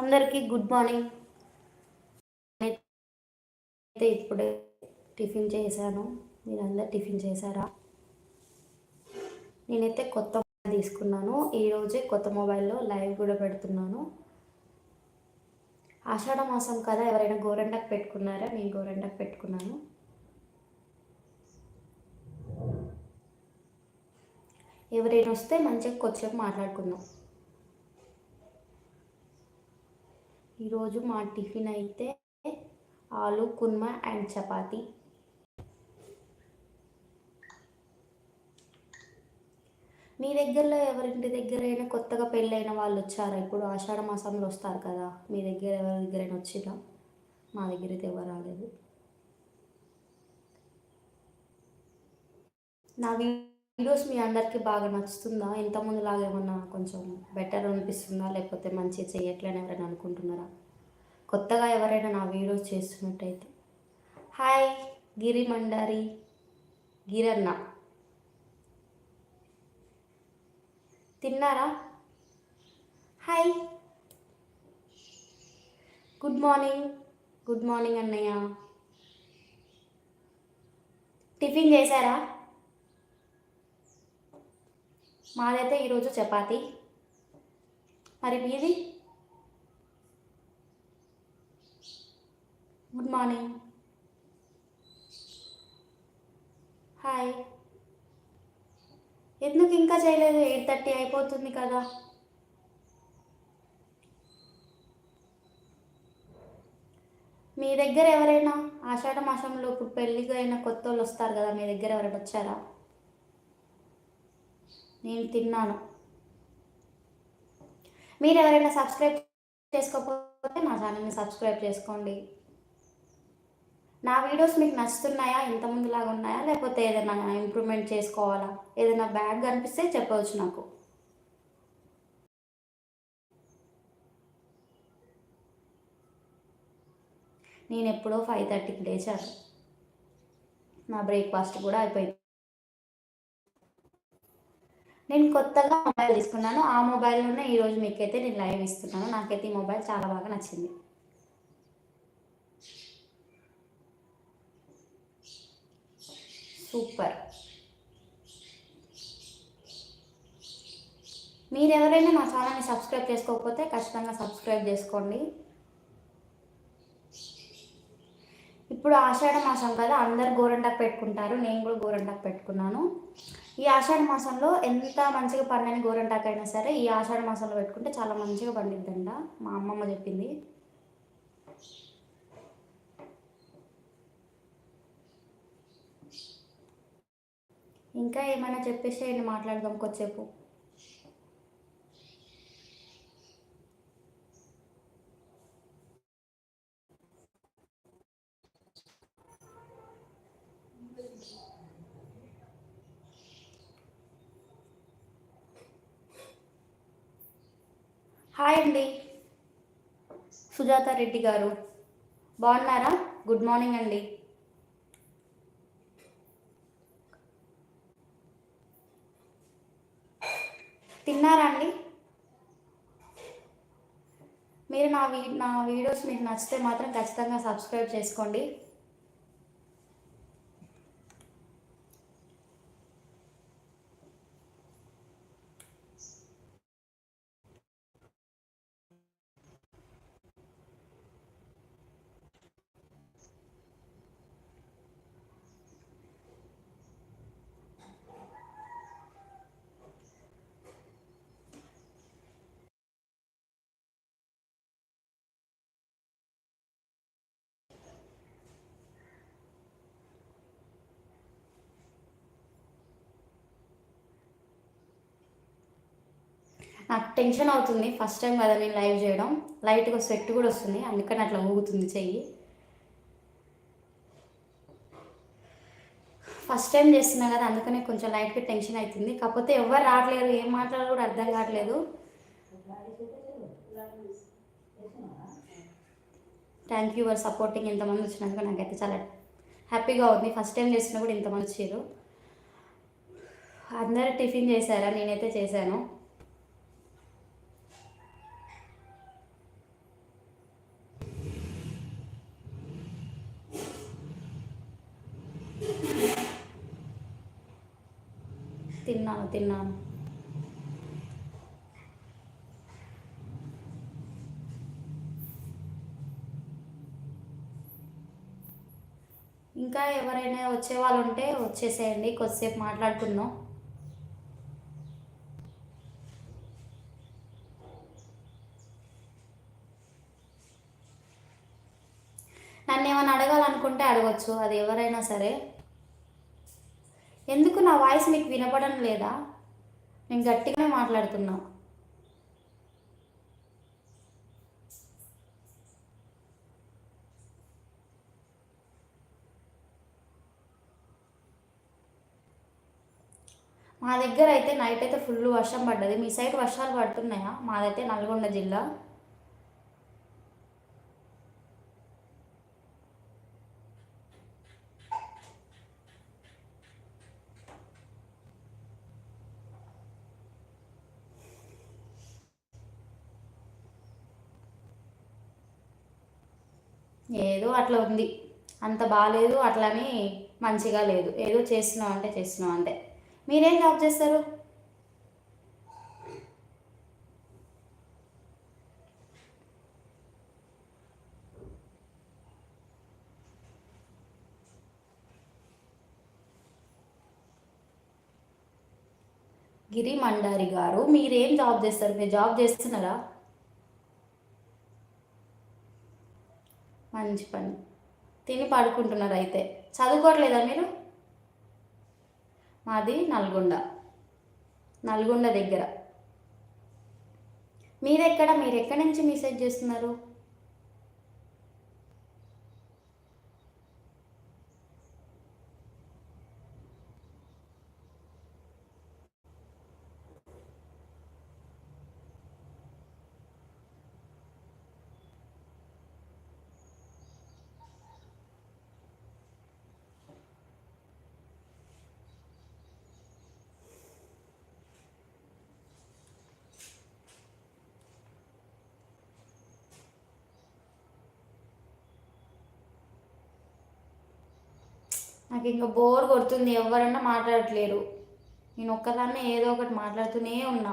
అందరికీ good morning. అయితే ఇప్పుడే టిఫిన్ చేశాను. మీరందరు టిఫిన్ చేశారా? నేనైతే కొత్త మొబైల్ తీసుకున్నాను. ఈరోజే కొత్త మొబైల్లో లైవ్ కూడా పెడుతున్నాను. ఆషాఢ మాసం కదా ఎవరైనా గోరెండకు పెట్టుకున్నారా? నేను గోరెండకు పెట్టుకున్నాను. ఎవరైనా వస్తే మంచిగా కొంచెం మాట్లాడుకుందాం. ఈరోజు మా టిఫిన్ అయితే ఆలు కుర్మా అండ్ చపాతి. మీ దగ్గరలో ఎవరింటి దగ్గరైనా కొత్తగా పెళ్ళైన వాళ్ళు వచ్చారా ఇప్పుడు ఆషాఢ మాసంలో వస్తారు కదా మీ దగ్గర ఎవరి దగ్గరైనా వచ్చిరా మా దగ్గర అయితే ఎవరు రాలేదు. నా వీడియోస్ మీ అందరికీ బాగా నచ్చుతుందా? ఇంతకుముందు లాగా ఏమన్నా కొంచెం బెటర్ అనిపిస్తుందా? లేకపోతే మంచిగా చేయట్లేని ఎవరైనా అనుకుంటున్నారా? కొత్తగా ఎవరైనా నా వీడియోస్ చేస్తున్నట్టయితే. హాయ్ గిరి మండారి గిరన్న. తిన్నారా? Hi good morning good morning అన్నయ్య. టిఫిన్ చేశారా? మాదైతే ఈరోజు చపాతి. మరి మీది? గుడ్ మార్నింగ్ హాయ్ ఎందుకు ఇంకా చేయలేదు? ఎయిట్ థర్టీ అయిపోతుంది కదా. మీ దగ్గర ఎవరైనా ఆషాఢ మాసంలో ఇప్పుడు పెళ్ళికి అయిన కొత్త వాళ్ళు వస్తారు కదా మీ దగ్గర ఎవరైనా వచ్చారా? నేను తిన్నాను. మీరు ఎవరైనా సబ్స్క్రైబ్ చేసుకోకపోతే నా ఛానల్ని సబ్స్క్రైబ్ చేసుకోండి. నా వీడియోస్ మీకు నచ్చుతున్నాయా? ఇంతకుముందులాగా ఉన్నాయా? లేకపోతే ఏదైనా ఇంప్రూవ్మెంట్ చేసుకోవాలా? ఏదైనా బ్యాడ్ కనిపిస్తే చెప్పవచ్చు నాకు. నేను ఎప్పుడో ఫైవ్ థర్టీకి లేచాను. నా బ్రేక్ఫాస్ట్ కూడా అయిపోయింది. నేను కొత్తగా మొబైల్ తీసుకున్నాను. ఆ మొబైల్లోనే ఈరోజు మీకైతే నేను లైవ్ ఇస్తున్నాను. నాకైతే ఈ మొబైల్ చాలా బాగా నచ్చింది. సూపర్. మీరు ఎవరైనా ఛానల్ని సబ్స్క్రైబ్ చేసుకోకపోతే ఖచ్చితంగా సబ్స్క్రైబ్ చేసుకోండి. ఇప్పుడు ఆషాఢ మాసం కదా అందరు గోరంటాకు పెట్టుకుంటారు. నేను కూడా గోరంటాకు పెట్టుకున్నాను. ఈ ఆషాఢ మాసంలో ఎంత మంచిగా పండని గోరంటాకైనా అయినా సరే ఈ ఆషాఢ మాసంలో పెట్టుకుంటే చాలా మంచిగా పండిద్దంట మా అమ్మమ్మ చెప్పింది. ఇంకా ఏమైనా చెప్పేసి మాట్లాడదాం కొద్దిసేపు. హాయ్ అండి. సుజాత రెడ్డి గారు. బాగున్నారా? గుడ్ మార్నింగ్ అండి. తిన్నారా అండి? మీరు నా వీ నా వీడియోస్ మీకు నచ్చితే మాత్రం ఖచ్చితంగా సబ్స్క్రైబ్ చేసుకోండి. నాకు టెన్షన్ అవుతుంది. ఫస్ట్ టైం కదా నేను లైవ్ చేయడం. లైట్గా స్వెట్ కూడా వస్తుంది. అందుకని అట్లా ఊగుతుంది చెయ్యి. ఫస్ట్ టైం చేస్తున్నా కదా అందుకనే కొంచెం లైట్గా టెన్షన్ అవుతుంది. కాకపోతే ఎవరు రావట్లేరు ఏం మాట్లాడాలో కూడా అర్థం కావట్లేదు. థ్యాంక్ యూ ఫర్ సపోర్టింగ్ ఇంతమంది వచ్చినందుకు నాకైతే చాలా హ్యాపీగా ఉంది. ఫస్ట్ టైం చేసినా కూడా ఇంతమంది వచ్చారు. అందరూ టిఫిన్ చేశారా? నేనైతే చేశాను. తిన్నాను తిన్నాను. ఇంకా ఎవరైనా వచ్చే వాళ్ళు ఉంటే వచ్చేసేయండి కొద్దిసేపు మాట్లాడుకుందాం. నన్ను ఏమైనా అడగాలనుకుంటే అడగచ్చు అది ఎవరైనా సరే. ఎందుకు నా వాయిస్ మీకు వినపడడం లేదా? నేను గట్టిగానే మాట్లాడుతున్నా. మా దగ్గర అయితే నైట్ అయితే ఫుల్ వర్షం పడ్డది. మీ సైడ్ వర్షాలు పడుతున్నాయా? మాదైతే నల్గొండ జిల్లా. ఏదో అట్లా ఉంది. అంత బాగాలేదు అట్లని మంచిగా లేదు. ఏదో చేస్తున్నాం అంటే చేస్తున్నాం అంతే. మీరేం జాబ్ చేస్తారు? గిరి మండారి గారు మీరేం జాబ్ చేస్తారు? మీరు జాబ్ చేస్తున్నారా? మంచి పని. తిని పడుకుంటున్నారు అయితే. చదువుకోవట్లేదా మీరు? మాది నల్గొండ. నల్గొండ దగ్గర. మీరెక్కడ? మీరు ఎక్కడి నుంచి మెసేజ్ చేస్తున్నారు? నాకు ఇంకా బోర్ కొడుతుంది ఎవరన్నా మాట్లాడట్లేరు. నేను ఒక్కదాన్నే ఏదో ఒకటి మాట్లాడుతూనే ఉన్నా.